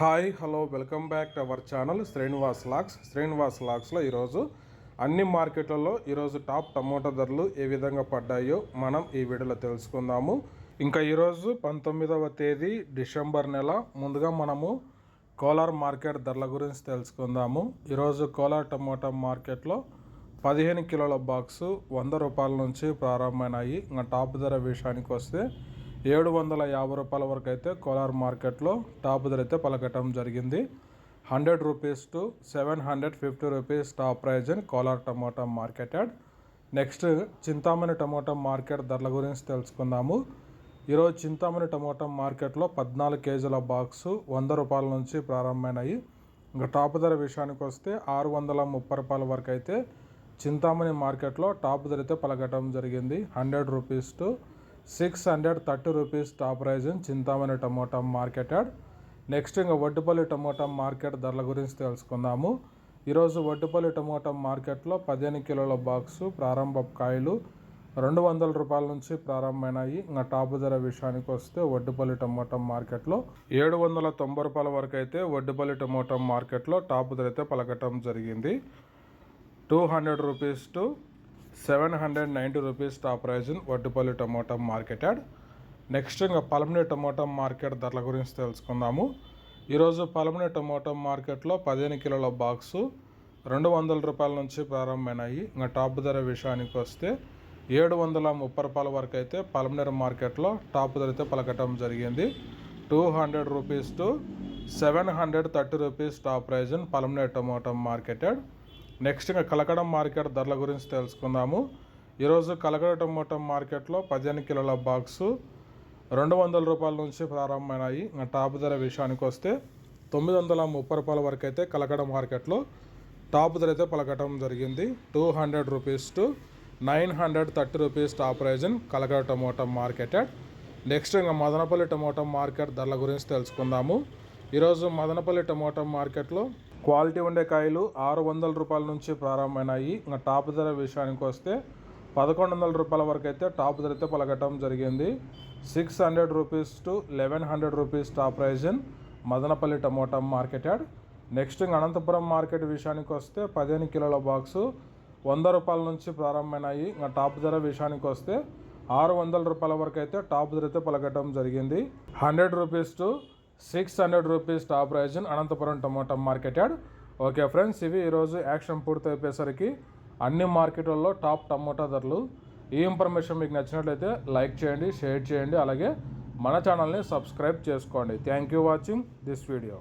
Hi hello welcome back to our channel Srinivas lakhs. Srinivas లాక్స్లో ఈరోజు అన్ని మార్కెట్లలో ఈరోజు టాప్ టమోటా ధరలు ఏ విధంగా పడ్డాయో మనం ఈ వీడియోలో తెలుసుకుందాము. ఇంకా ఈరోజు పంతొమ్మిదవ తేదీ డిసెంబర్ నెల. ముందుగా మనము కోలార్ మార్కెట్ ధరల గురించి తెలుసుకుందాము. ఈరోజు కోలార్ టమోటా మార్కెట్లో పదిహేను కిలోల బాక్సు వంద రూపాయల నుంచి ప్రారంభమైనాయి. ఇంకా టాప్ ధర విషయానికి వస్తే ఏడు వందల యాభై రూపాయల వరకు అయితే కోలార్ మార్కెట్లో టాప్ ధర అయితే పలకటం జరిగింది. Hundred rupees to seven hundred fifty rupees top price in Kolar tomato market yard next Chintamani tomato market ధరల గురించి తెలుసుకుందాము. ఈరోజు చింతామణి టమోటా మార్కెట్లో పద్నాలుగు కేజీల బాక్సు వంద రూపాయల నుంచి ప్రారంభమైనాయి. ఇంకా టాప్ ధర విషయానికి వస్తే ఆరు వందల ముప్పై రూపాయల వరకు అయితే చింతామణి మార్కెట్లో టాప్ ధర అయితే పలకటం జరిగింది. Hundred rupees to six hundred thirty rupees top price Chintamani tomato market yard. Next ఇంకా వడ్డుపల్లి టమోటా మార్కెట్ ధరల గురించి తెలుసుకుందాము. ఈరోజు వడ్డుపల్లి టమోటా మార్కెట్లో పదిహేను కిలోల బాక్సు ప్రారంభ కాయలు రెండు వందల రూపాయల నుంచి ప్రారంభమైనాయి. ఇంకా టాప్ ధర విషయానికి వస్తే వడ్డుపల్లి టమోటా మార్కెట్లో ఏడు వందల తొంభై రూపాయల వరకు అయితే వడ్డుపల్లి టమోటా మార్కెట్లో టాప్ ధర అయితే పలకటం జరిగింది. Two hundred rupees to seven hundred ninety rupees top price Vaddupalli tomato market yard next ఇంకా పలమనే టమోటా మార్కెట్ ధరల గురించి తెలుసుకుందాము. ఈరోజు పలమనే టమోటా మార్కెట్లో పదిహేను కిలోల బాక్సు రెండు వందల రూపాయల నుంచి ప్రారంభమైనాయి. ఇంకా టాప్ ధర విషయానికి వస్తే ఏడు వందల ముప్పై రూపాయల వరకు అయితే పలమనేరు మార్కెట్లో టాప్ ధర అయితే పలకటం జరిగింది. Two hundred rupees to seven hundred thirty rupees top price in Palamaner tomato market yard next ఇంకా కలకడ మార్కెట్ ధరల గురించి తెలుసుకుందాము. ఈరోజు కలకడ టమోటా మార్కెట్లో పదిహేను కిలోల బాక్సు రెండు వందల రూపాయల నుంచి ప్రారంభమైనాయి. ఇంకా టాప్ ధర విషయానికి వస్తే తొమ్మిది వందల ముప్పై రూపాయల వరకు అయితే కలకడ మార్కెట్లో టాప్ ధర అయితే పలకటం జరిగింది. Two hundred rupees to nine hundred thirty rupees top price in Kalakada tomato market next ఇంకా మదనపల్లి టమోటా మార్కెట్ ధరల గురించి తెలుసుకుందాము. ఈరోజు మదనపల్లి టమోటా మార్కెట్లో క్వాలిటీ ఉండే కాయలు ఆరు వందల రూపాయల నుంచి ప్రారంభమైనాయి. ఇంకా టాప్ ధర విషయానికి వస్తే పదకొండు వందల రూపాయల వరకు అయితే టాప్ ధర అయితే పలకటం జరిగింది. Six hundred rupees to eleven hundred rupees top price in Madanapalle tomato yard next ఇంకా అనంతపురం మార్కెట్ విషయానికి వస్తే పదిహేను కిలోల బాక్సు వంద రూపాయల నుంచి ప్రారంభమైనాయి. ఇంకా టాప్ ధర విషయానికి వస్తే ఆరు వందల రూపాయల వరకు అయితే టాప్ ధర అయితే పలకటం జరిగింది. Hundred rupees to six hundred rupees top price Anantapuram tomato market yard okay friends ఇవి ఈరోజు యాక్షన్ పూర్తి అయిపోయేసరికి అన్ని మార్కెట్లలో టాప్ టమోటా ధరలు. ఈ ఇన్ఫర్మేషన్ మీకు నచ్చినట్లయితే లైక్ చేయండి షేర్ చేయండి అలాగే మన ఛానల్ని సబ్స్క్రైబ్ చేసుకోండి. Thank you watching this video.